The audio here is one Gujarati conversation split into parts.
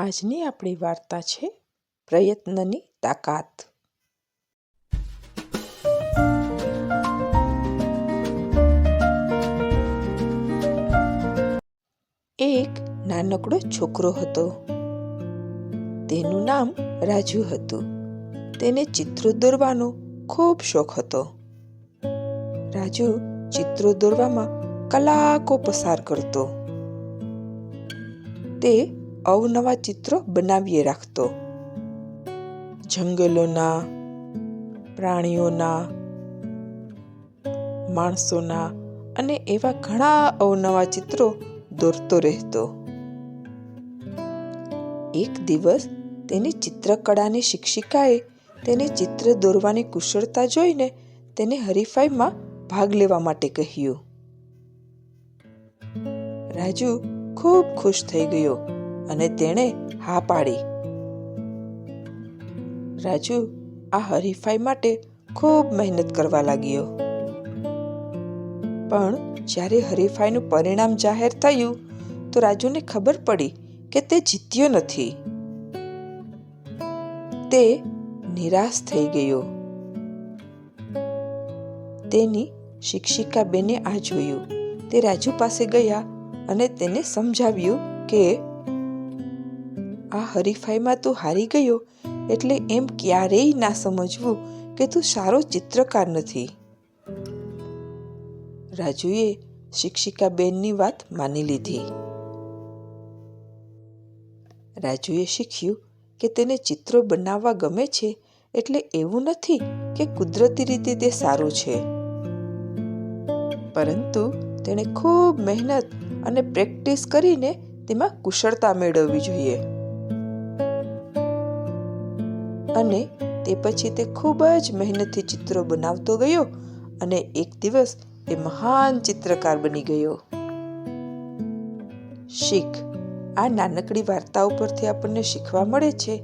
આજની આપણી વાર્તા છે પ્રયત્નની તાકાત. એક નાનકડો છોકરો હતો. તેનું નામ રાજુ હતું. તેને ચિત્રો દોરવાનો ખૂબ શોખ હતો. રાજુ ચિત્રો દોરવામાં કલાકો પસાર કરતો. તે અવનવા ચિત્રો બનાવીએ રાખતો. જંગલોના, પ્રાણીઓના, માણસોના અને એવા ઘણા અવનવા ચિત્રો દોરતો રહેતો. એક દિવસ તેની ચિત્રકળાની શિક્ષિકાએ તેને ચિત્ર દોરવાની કુશળતા જોઈને તેને હરીફાઈમાં ભાગ લેવા માટે કહ્યું. રાજુ, ખૂબ ખુશ થઈ ગયો. અને તેણે હા પાડી. રાજુ, આ હરીફાઈ માટે ખૂબ મહેનત કરવા લાગ્યો. પણ જ્યારે હરીફાઈનું પરિણામ જાહેર થયું, તો રાજુને ખબર પડી કે તે જીત્યો નથી. તે નિરાશ થઈ ગયો. તેની શિક્ષિકા બેને આ જોયું. તે રાજુ પાસે ગયા અને તેને સમજાવ્યું કે આ હરીફાઈમાં તું હારી ગયો એટલે એમ ક્યારેય ના સમજવું કે તું સારો ચિત્રકાર નથી. રાજુએ શિક્ષિકા બેનની વાત માની લીધી. રાજુએ શીખ્યું કે તેને ચિત્રો બનાવવા ગમે છે એટલે એવું નથી કે કુદરતી રીતે તે સારું છે. પરંતુ તેણે ખૂબ મહેનત અને પ્રેક્ટિસ કરીને તેમાં કુશળતા મેળવવી જોઈએ. અને તે પછી તે ખૂબ જ મહેનતથી ચિત્રો બનાવતો ગયો અને એક દિવસ એ મહાન ચિત્રકાર બની ગયો. શીખ, આ નાનકડી વાર્તા ઉપરથી આપણને શીખવા મળે છે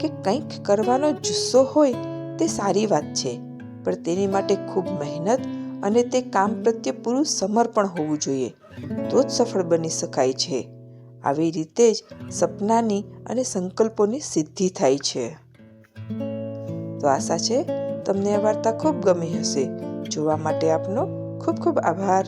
કે કંઈક કરવાનો જુસ્સો હોય તે સારી વાત છે, પણ તેની માટે ખૂબ મહેનત અને તે કામ પ્રત્યે પૂરું સમર્પણ હોવું જોઈએ, તો જ સફળ બની શકાય છે. આવી રીતે જ સપનાની અને સંકલ્પોની સિદ્ધિ થાય છે. તો આશા છે તમને આ વાર્તા ખૂબ ગમી હશે. જોવા માટે આપનો ખૂબ ખૂબ આભાર.